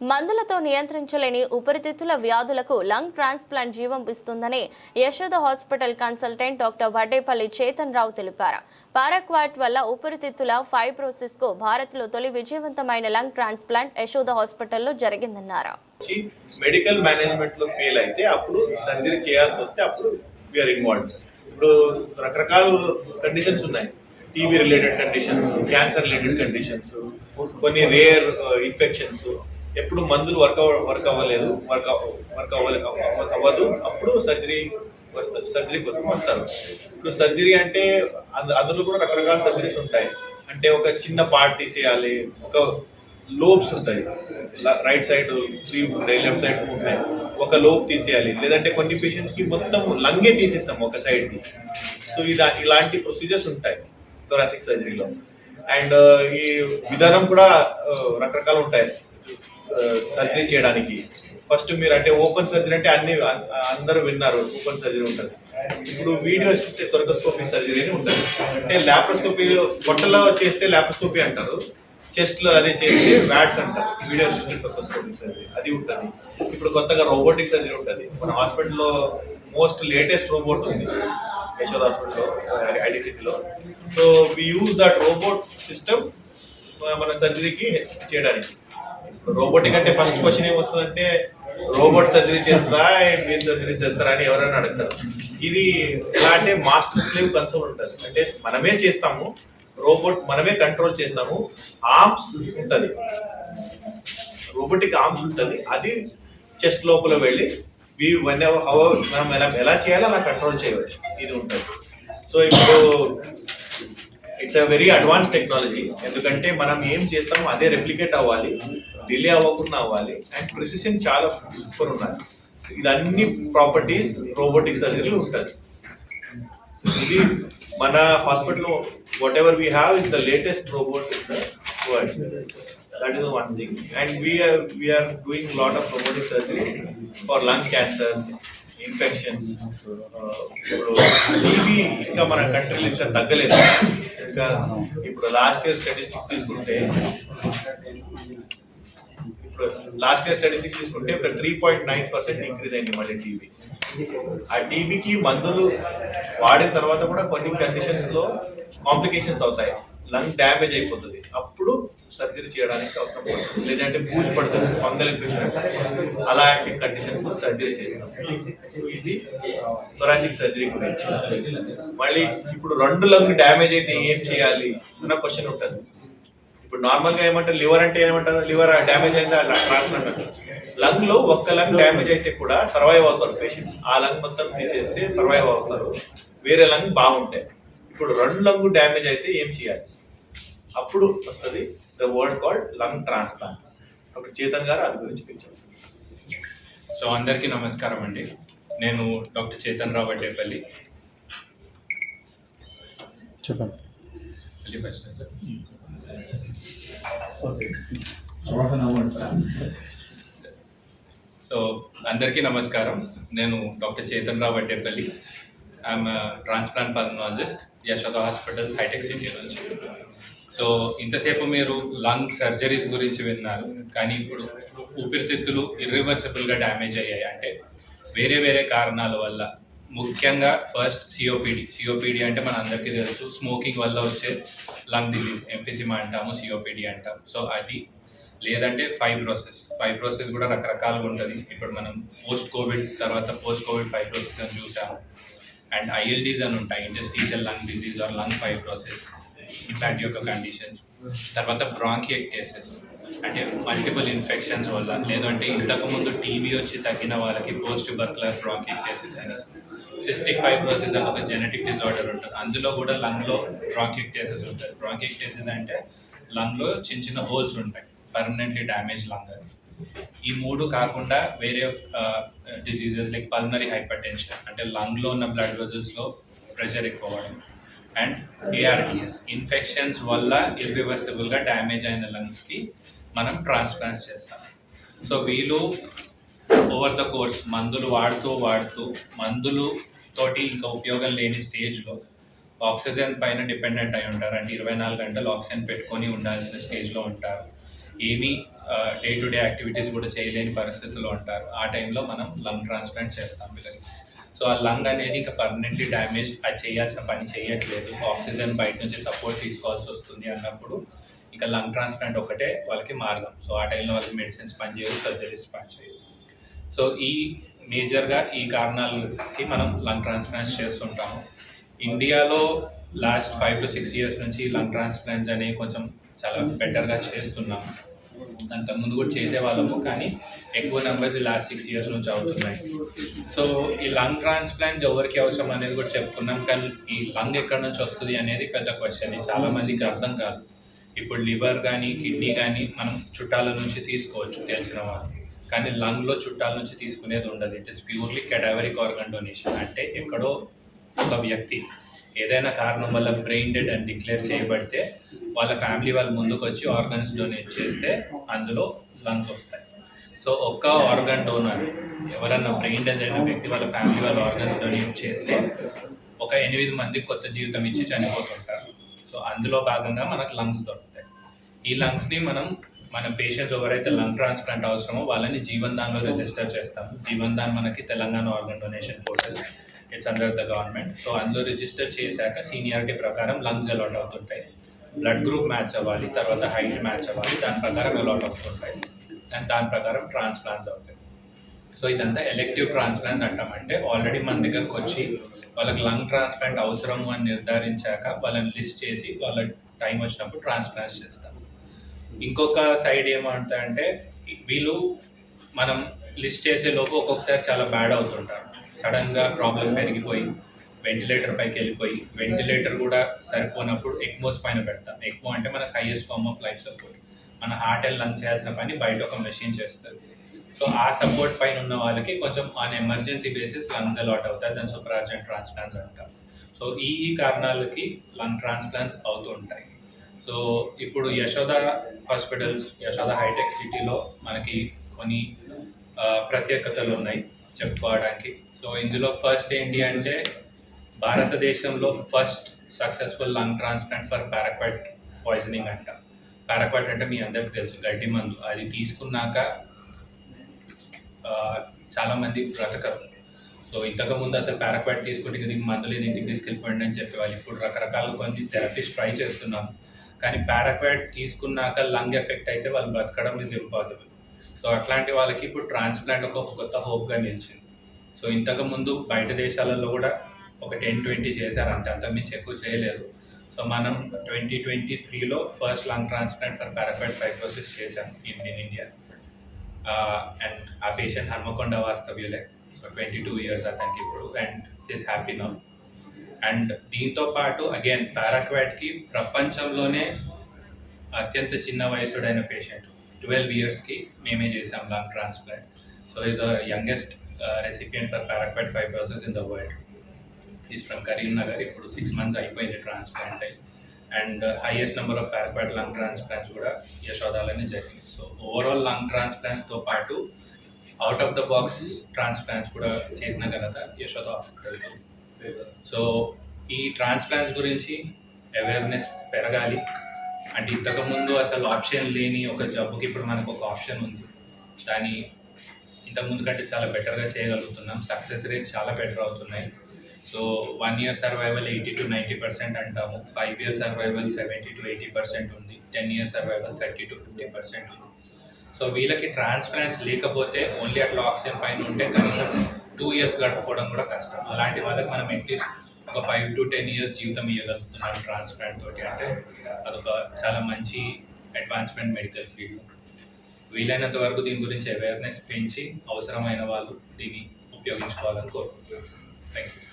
మందులతో నియంత్రించలేని ఉపరితిత్తుల వ్యాధులకు lung transplant జీవం ఇస్తుందని Yashoda hospital consultant doctor Vaddepalli Chetan Rao తెలిపారు. పారాక్వాట్ వల్ల ఉపరితిత్తుల ఫైబ్రోసిస్కు భారత్లో తొలి విజయవంతమైన లంగ్ ట్రాన్స్ప్లాంట్ యశోద హాస్పిటల్లో జరిగిందన్నారు. మెడికల్ మేనేజ్మెంట్లో ఫెయిల్ అయితే అప్పుడు సర్జరీ చేయాల్సి వస్తే అప్పుడు వీఆర్ ఇన్వాల్వ్ ఇప్పుడు రకరకాల కండిషన్స్ ఉన్నాయి. TB related conditions cancer related conditions కొన్ని రేర్ ఇన్ఫెక్షన్స్ uh, ఎప్పుడు మందులు వర్క్ వర్క్ అవ్వలేదు. వర్క్ వర్క్ అవ్వలే అవ్వదు. అప్పుడు సర్జరీ వస్తారు సర్జరీ కోసం వస్తారు. ఇప్పుడు సర్జరీ అంటే అంద- అందులో కూడా రకరకాల సర్జరీస్ ఉంటాయి. అంటే ఒక చిన్న పార్ట్ తీసేయాలి. ఒక లోబ్స్ ఉంటాయి. రైట్ సైడ్ త్రీ ఉంటాయి లెఫ్ట్ సైడ్ ఉంటాయి. ఒక లోబ్ తీసేయాలి. లేదంటే కొన్ని పేషెంట్స్కి మొత్తం లంగే తీసేస్తాం ఒక సైడ్కి సో ఇలా ఇలాంటి ప్రొసీజర్స్ ఉంటాయి థొరాసిక్ సర్జరీలో అండ్ ఈ విధానం కూడా రకరకాలు ఉంటాయి. సర్జరీ చేయడానికి ఫస్ట్ మీరు అంటే ఓపెన్ సర్జరీ అంటే అన్ని అందరూ విన్నారు ఓపెన్ సర్జరీ ఉంటుంది ఇప్పుడు వీడియో అసిస్టెడ్ థొరకోస్కోపీ సర్జరీ అని ఉంటుంది అంటే ల్యాప్రోస్కోపీ పొట్టలో చేస్తే ల్యాప్రోస్కోపీ అంటారు చెస్ట్లో అదే చేస్తే వ్యాట్స్ అంటారు వీడియో అసిస్టెడ్ థొరకోస్కోపీ సర్జరీ అది ఉంటుంది ఇప్పుడు కొత్తగా రోబోటిక్ సర్జరీ ఉంటుంది మన హాస్పిటల్లో మోస్ట్ లేటెస్ట్ రోబోట్ ఉంది యశోద్ హాస్పిటల్లో ఐడి సిటీలో so we use that robot system మన సర్జరీకి చేయడానికి రోబోటిక్ అంటే ఫస్ట్ క్వశ్చన్ ఏమొస్తుందంటే రోబోట్ సర్జరీ చేస్తుందా? మీరు సర్జరీ చేస్తారా? అని ఎవరైనా అడుగుతారు. ఇది ఎలా అంటే మాస్టర్ స్లేవ్ కన్సోల్ ఉంటుంది. అంటే మనమే చేస్తాము రోబోట్ మనమే కంట్రోల్ చేస్తాము ఆర్మ్స్ ఉంటుంది. రోబోటిక్ ఆర్మ్స్ ఉంటుంది. అది చెస్ట్ లోపల వెళ్ళి వి వన్ అవర్ మనం ఎలా ఎలా చేయాలో అలా కంట్రోల్ చేయవచ్చు. ఇది ఉంటుంది. సో ఇప్పుడు it's a very advance technology ఎందుకంటే మనం ఏం చేస్తామో అదే రెప్లికేట్ అవ్వాలి. డిలే అవ్వకుండా అవ్వాలి. అండ్ ప్రిసిషన్ చాలా సూపర్ ఉండాలి. ఇది అన్ని ప్రాపర్టీస్ రోబోటిక్ సర్జరీలు ఉంటుంది ఇది మన హాస్పిటల్లో whatever we have is the latest robot in the world that is one thing and we are we are doing lot of robotic surgeries for lung cancers infections ఇప్పుడు TB ఇంకా మన కంట్రీలో ఇంకా తగ్గలేదు. ఇంకా ఇప్పుడు లాస్ట్ ఇయర్ స్టాటిస్టిక్ తీసుకుంటే last year statistic తీసుకుంటే ఒక three point nine percent increase అయింది మళ్ళీ టీబీ ఆ టీబీకి మందులు వాడిన తర్వాత కూడా కొన్ని కండిషన్స్లో కాంప్లికేషన్స్ అవుతాయి. లంగ్ డ్యామేజ్ అయిపోతుంది. అప్పుడు సర్జరీ చేయడానికి అవసరం పడుతుంది. లేదంటే పూజ పడుతుంది ఫంగల్ ఇన్ఫెక్షన్ అలాంటి కండిషన్స్లో సర్జరీ చేస్తాం. ఇది థొరాసిక్ సర్జరీ గురించి. మళ్ళీ ఇప్పుడు రెండు లంగ్ డ్యామేజ్ అయితే ఏం చేయాలి అన్న క్వశ్చన్ ఉంటుంది. ఇప్పుడు నార్మల్గా ఏమంటారు? లివర్ అంటే ఏమంటారు? లివర్ డ్యామేజ్ అయిందా? ట్రాన్స్ప్లాంట్ అంటారు లంగ్లో ఒక్క లంగ్ డ్యామేజ్ అయితే కూడా సర్వైవ్ అవుతారు పేషెంట్స్. ఆ లంగ్ మొత్తం తీసేస్తే సర్వైవ్ అవుతారు. వేరే లంగ్ బాగుంటాయి. ఇప్పుడు రెండు లంగ్ డ్యామేజ్ అయితే ఏం చేయాలి? అప్పుడు వస్తుంది the word called lung transplant. Doctor Chetan garu అది గురించి పిలిచారు. సో అందరికీ నమస్కారం అండి. నేను డాక్టర్ చేతన్ రావు వడ్డేపల్లి చెప్పండి. సో అందరికీ నమస్కారం. నేను doctor Chetan Rao Addepalli I'm transplant pulmonologist Yashoda hospitals hitech city నుంచి. సో ఇంతసేపు మీరు లంగ్ సర్జరీస్ గురించి విన్నారు కానీ ఇప్పుడు ఊపిరితిత్తులు ఇర్రివర్సిబుల్గా డ్యామేజ్ అయ్యాయి. అంటే వేరే వేరే కారణాల వల్ల ముఖ్యంగా ఫస్ట్ సిఓపిడి సిఓపిడి అంటే మన అందరికీ తెలుసు. స్మోకింగ్ వల్ల వచ్చే లంగ్ డిజీజ్ ఎంఫిసిమా అంటాము సిఓపిడి అంటాం సో అది లేదంటే ఫైబ్రోసెస్ ఫైబ్రోసెస్ కూడా రకరకాలుగా ఉంటుంది. ఇప్పుడు మనం పోస్ట్ కోవిడ్ తర్వాత పోస్ట్ కోవిడ్ ఫైబ్రోసెస్ అని చూసాము. అండ్ ఐఎల్డీస్ అని ఉంటాయి. Interstitial lung disease or lung fibrosis ఇట్లాంటి యొక్క కండిషన్స్ తర్వాత బ్రాంకియక్టేసిస్ అంటే మల్టిపుల్ ఇన్ఫెక్షన్స్ వల్ల. లేదంటే ఇంతకుముందు టీవీ టీబీ వచ్చి తగ్గిన వాళ్ళకి పోస్ట్ బర్క్లర్ బ్రాంకియక్టేసిస్ అని సిస్టిక్ ఫైబ్రోసిస్ అని ఒక జెనెటిక్ డిజార్డర్ ఉంటుంది. అందులో కూడా లంగ్లో బ్రాంకియక్టేసిస్ ఉంటుంది. బ్రాంకియక్టేసిస్ అంటే లంగ్లో చిన్న చిన్న హోల్స్ ఉంటాయి. పర్మనెంట్లీ డ్యామేజ్ లంగ్ అది ఈ మూడు కాకుండా వేరే diseases like pulmonary hypertension అంటే లంగ్లో ఉన్న బ్లడ్ వెజల్స్లో ప్రెషర్ ఎక్కువ అవ్వడం అండ్ ఏఆర్టీఎస్ ఇన్ఫెక్షన్స్ వల్ల ఇర్రివర్సిబుల్గా డ్యామేజ్ అయిన లంగ్స్కి మనం ట్రాన్స్ప్లాంట్స్ చేస్తాం. సో వీళ్ళు ఓవర్ ద కోర్స్ మందులు వాడుతూ వాడుతూ మందులు తోటి ఇంకా ఉపయోగం లేని స్టేజ్లో ఆక్సిజన్ పైన డిపెండెంట్ అయి ఉంటారు. అంటే ఇరవై నాలుగు గంటలు ఆక్సిజన్ పెట్టుకొని ఉండాల్సిన స్టేజ్లో ఉంటారు. ఏమీ డే టు డే యాక్టివిటీస్ కూడా చేయలేని పరిస్థితుల్లో ఉంటారు. ఆ టైంలో మనం లంగ్ ట్రాన్స్ప్లాంట్ చేస్తాం వీళ్ళకి. సో ఆ లంగ్ అనేది ఇంకా పర్మనెంట్లీ డ్యామేజ్ అది చేయాల్సిన పని చేయట్లేదు. ఆక్సిజన్ బయట నుంచి సపోర్ట్ తీసుకోవాల్సి వస్తుంది అన్నప్పుడు ఇంకా లంగ్ ట్రాన్స్ప్లాంట్ ఒకటే వాళ్ళకి మార్గం. సో ఆ టైంలో వాళ్ళకి మెడిసిన్స్ పనిచేయవు సర్జరీస్ పనిచేయవు. సో ఈ మేజర్గా ఈ కారణాలకి మనం లంగ్ ట్రాన్స్ప్లాంట్స్ చేస్తుంటాము. ఇండియాలో last five to six years నుంచి లంగ్ ట్రాన్స్ప్లాంట్స్ అనేవి కొంచెం చాలా బెటర్గా చేస్తున్నాము అంతకుముందు కూడా చేసేవాళ్ళము కానీ ఎక్కువ నెంబర్స్ లాస్ట్ సిక్స్ ఇయర్స్ నుంచి అవుతున్నాయి. సో ఈ లంగ్ ట్రాన్స్ప్లాంట్ ఎవరికి అవసరం అనేది కూడా చెప్పుకున్నాం కానీ ఈ లంగ్ ఎక్కడి నుంచి వస్తుంది అనేది పెద్ద క్వశ్చన్ చాలా మందికి అర్థం కాదు. ఇప్పుడు లివర్ కానీ కిడ్నీ కానీ మనం చుట్టాల నుంచి తీసుకోవచ్చు తెలిసిన వాళ్ళు. కానీ లంగ్లో చుట్టాల నుంచి తీసుకునేది ఉండదు. It is purely cadaveric organ donation అంటే ఎక్కడో ఒక వ్యక్తి ఏదైనా కారణం వల్ల బ్రెయిన్ డెడ్ అని డిక్లేర్ చేయబడితే వాళ్ళ ఫ్యామిలీ వాళ్ళు ముందుకు వచ్చి ఆర్గన్స్ డొనేట్ చేస్తే అందులో లంగ్స్ వస్తాయి. సో ఒక్క ఆర్గన్ డోనర్ ఎవరన్నా బ్రెయిన్ డెడ్ అయిన వ్యక్తి వాళ్ళ ఫ్యామిలీ వాళ్ళ ఆర్గన్స్ డొనేట్ చేస్తే ఒక ఎనిమిది మంది కొత్త జీవితం ఇచ్చి చనిపోతుంటారు. సో అందులో భాగంగా మనకు లంగ్స్ దొరుకుతాయి. ఈ లంగ్స్ని మనం మన పేషెంట్స్ ఎవరైతే లంగ్ ట్రాన్స్ప్లాంట్ అవసరమో వాళ్ళని జీవన్ దాన్లో రిజిస్టర్ చేస్తాము. జీవన్ దాన్ మనకి Telangana organ donation portal it's under the government so అందులో రిజిస్టర్ చేశాక సీనియారిటీ ప్రకారం లంగ్స్ అలాట్ అవుతుంటాయి. బ్లడ్ గ్రూప్ మ్యాచ్ అవ్వాలి తర్వాత హైట్ మ్యాచ్ అవ్వాలి దాని ప్రకారం అలాట్ అవుతుంటాయి. అండ్ దాని ప్రకారం ట్రాన్స్ప్లాంట్స్ అవుతాయి. సో ఇదంతా ఎలెక్టివ్ ట్రాన్స్ప్లాంట్ అంటామంటే ఆల్రెడీ మన దగ్గరకు వచ్చి వాళ్ళకి లంగ్ ట్రాన్స్ప్లాంట్ అవసరము అని నిర్ధారించాక వాళ్ళని లిస్ట్ చేసి వాళ్ళ టైం వచ్చినప్పుడు ట్రాన్స్ప్లాంట్స్ చేస్తాం. ఇంకొక సైడ్ ఏమంటారంటే వీళ్ళు మనం లిస్ట్ చేసే లోపు ఒక్కొక్కసారి చాలా బ్యాడ్ అవుతుంటారు. సడన్గా ప్రాబ్లం పెరిగిపోయి వెంటిలేటర్ పైకి వెళ్ళిపోయి వెంటిలేటర్ కూడా సరిపోనప్పుడు ఎక్మోస్ పైన పెడతాం. ఎక్మో అంటే మనకు highest form of life support మన హార్ట్ అండ్ లంగ్ చేయాల్సిన పని బయట ఒక మెషిన్ చేస్తుంది. సో ఆ సపోర్ట్ పైన ఉన్న వాళ్ళకి కొంచెం on emergency basis lungs allot అవుతాయి. దాని సూపర్ అర్జెంట్ ట్రాన్స్ప్లాంట్స్ అంటారు సో ఈ ఈ కారణాలకి లంగ్ ట్రాన్స్ప్లాంట్స్ అవుతూ ఉంటాయి. సో ఇప్పుడు యశోద హాస్పిటల్స్ యశోద హైటెక్ సిటీలో మనకి కొన్ని ప్రత్యేకతలు ఉన్నాయి చెప్పుకోవడానికి. సో ఇందులో ఫస్ట్ ఏంటి అంటే భారతదేశంలో first successful lung transplant for paraquat poisoning అంట. పారాక్వైట్ అంటే మీ అందరికీ తెలుసు గడ్డి మందు. అది తీసుకున్నాక చాలామంది బ్రతకరు. సో ఇంతకు ముందు అసలు పారాక్వైట్ తీసుకుంటే ఇది మందులు దీనికి ఇంటికి తీసుకెళ్ళిపోండి అని చెప్పేవాళ్ళు. ఇప్పుడు రకరకాల కొన్ని థెరపీస్ ట్రై చేస్తున్నాం. కానీ పారాక్వైడ్ తీసుకున్నాక లంగ్ ఎఫెక్ట్ అయితే వాళ్ళు బ్రతకడం ఇస్ ఇంపాసిబుల్ సో అట్లాంటి వాళ్ళకి ఇప్పుడు ట్రాన్స్ప్లాంట్ ఒక కొత్త హోప్గా నిలిచింది. సో ఇంతకు ముందు బయట దేశాలలో కూడా ఒక టెన్ ట్వంటీ చేశారు అంతే అంతకుమించి ఎక్కువ చేయలేదు. సో మనం ట్వంటీ ట్వంటీ త్రీలో first lung transplant for paraquat fibrosis చేశాం ఇన్ ఇన్ ఇండియా. అండ్ ఆ పేషెంట్ హన్మకొండ వాస్తవ్యులే. సో ట్వంటీ టూ ఇయర్స్ అతనికి ఇప్పుడు and is happy now. And దీంతో పాటు అగైన్ పారాక్వాట్కి ప్రపంచంలోనే అత్యంత చిన్న వయసుడైన పేషెంట్. ట్వెల్వ్ ఇయర్స్కి మేమే చేసాం lung transplant. So is the youngest recipient for paraquat fibrosis in the world. Is from Karimnagar ఇప్పుడు సిక్స్ మంత్స్ అయిపోయింది ట్రాన్స్ప్లాంట్ అయ్యి and highest number of paraquat lung transplants కూడా యశోదాలోనే జరిగింది సో ఓవరాల్ లంగ్ ట్రాన్స్ప్లాంట్స్తో పాటు out of the box transplants కూడా చేసిన ఘనత యశోద హాస్పిటల్కి సో ఈ ట్రాన్స్ప్లాంట్స్ గురించి అవేర్నెస్ పెరగాలి. అంటే ఇంతకుముందు అసలు ఆప్షన్ లేని ఒక జబ్బుకి ఇప్పుడు మనకు ఒక ఆప్షన్ ఉంది. దాన్ని ఇంతకుముందు కంటే చాలా బెటర్గా చేయగలుగుతున్నాం. సక్సెస్ రేట్స్ చాలా బెటర్ అవుతున్నాయి. So one year survival eighty to ninety percent అంటాము. Five year survival seventy to eighty percent ఉంది. Ten year survival thirty to fifty percent ఉంది. సో వీళ్ళకి ట్రాన్స్ప్లాంట్స్ లేకపోతే ఓన్లీ అట్లా ఆక్సిజన్ పైన ఉంటే కనీసం టూ ఇయర్స్ గడుపుకోవడం కూడా కష్టం. అలాంటి వాళ్ళకి మనం అట్లీస్ట్ ఒక ఫైవ్ టు టెన్ ఇయర్స్ జీవితం ఇవ్వగలుగుతున్నాం ట్రాన్స్ప్లాంట్ తోటి. అంటే అదొక చాలా మంచి అడ్వాన్స్మెంట్ మెడికల్ ఫీల్డ్ వీలైనంత వరకు దీని గురించి అవేర్నెస్ పెంచి అవసరమైన వాళ్ళు దీన్ని ఉపయోగించుకోవాలని కోరుకుంటున్నాను థ్యాంక్ యూ